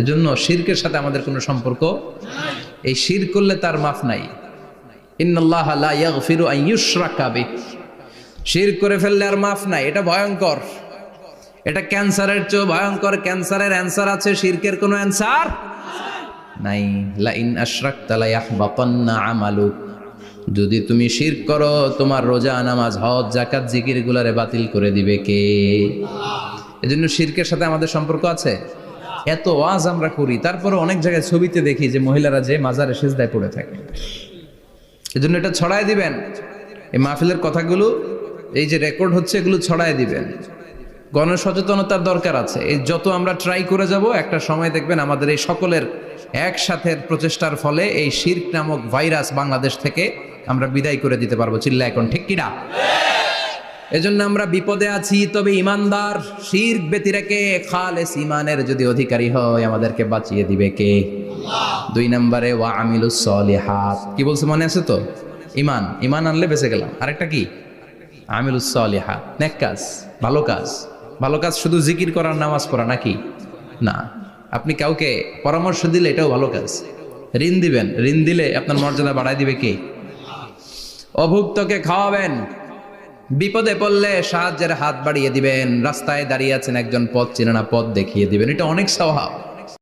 এজন্য শিরকের সাথে আমাদের কোনো সম্পর্ক এই শির করলে তার মাফ নাই। শির করে ফেললে আর মাফ নাই, এটা ভয়ঙ্কর। এটা ক্যান্সারের চেয়ে ভয়ঙ্কর, ক্যান্সারের অ্যান্সার আছে, শিরকের কোনো অ্যান্সার নাই। লা ইন আশরাকতা লা ইয়াহবাতান্না আমালুক যদি তুমি শির করো, তোমার রোজা, নামাজ, হজ জাকাত জিকির গুলারে বাতিল করে দিবে কে? এজন্য শিরকের সাথে আমাদের সম্পর্ক আছে? এত ওয়াজ আমরা করি তারপরে অনেক জায়গায় ছবিতে দেখি যে মহিলারা যে মাজারে সেজদায় পড়ে থাকে। এজন্য এটা ছড়ায় দিবেন। এই মাহফিলের কথাগুলো, এই যে রেকর্ড হচ্ছে, এগুলো ছড়ায় দিবেন। গণসচেতনতার দরকার আছে। এই যত আমরা ট্রাই করে যাব, একটা সময় দেখবেন আমাদের এই সকলের একসাথে প্রচেষ্টার ফলে এই শির্ক নামক ভাইরাস বাংলাদেশ থেকে আমরা বিদায় করে দিতে পারব। চিল্লা এখন, ঠিক কিনা? এজন্য আমরা বিপদে আছি, তবে ইমানদার শির ব্যতি রেখে খালেস ইমানের যদি অধিকারী হয়, আমাদেরকে বাঁচিয়ে দিবে কে? দুই নম্বরে, ওয়া আমিলুস সলিহাত। কি বলছে মনে আছে তো? ইমান ইমান আনলে বেঁচে গেলাম। আরেকটা কি? আমিলুস সলিহাত। নেক কাজ, ভালো কাজ। ভালো কাজ শুধু জিকির করার নামাজ পড়া নাকি? না। আপনি কাউকে পরামর্শ দিলে এটাও ভালো কাজ। ঋণ দিবেন। ঋণ দিলে আপনার মর্যাদা বাড়ায় দিবে কে? অভুক্তকে খাওয়াবেন। বিপদে পড়লে সাহায্যের হাত বাড়িয়ে দিবেন। রাস্তায় দাঁড়িয়ে আছেন একজন পথ চেনে না, পথ দেখিয়ে দিবেন। এটা অনেক স্বভাব।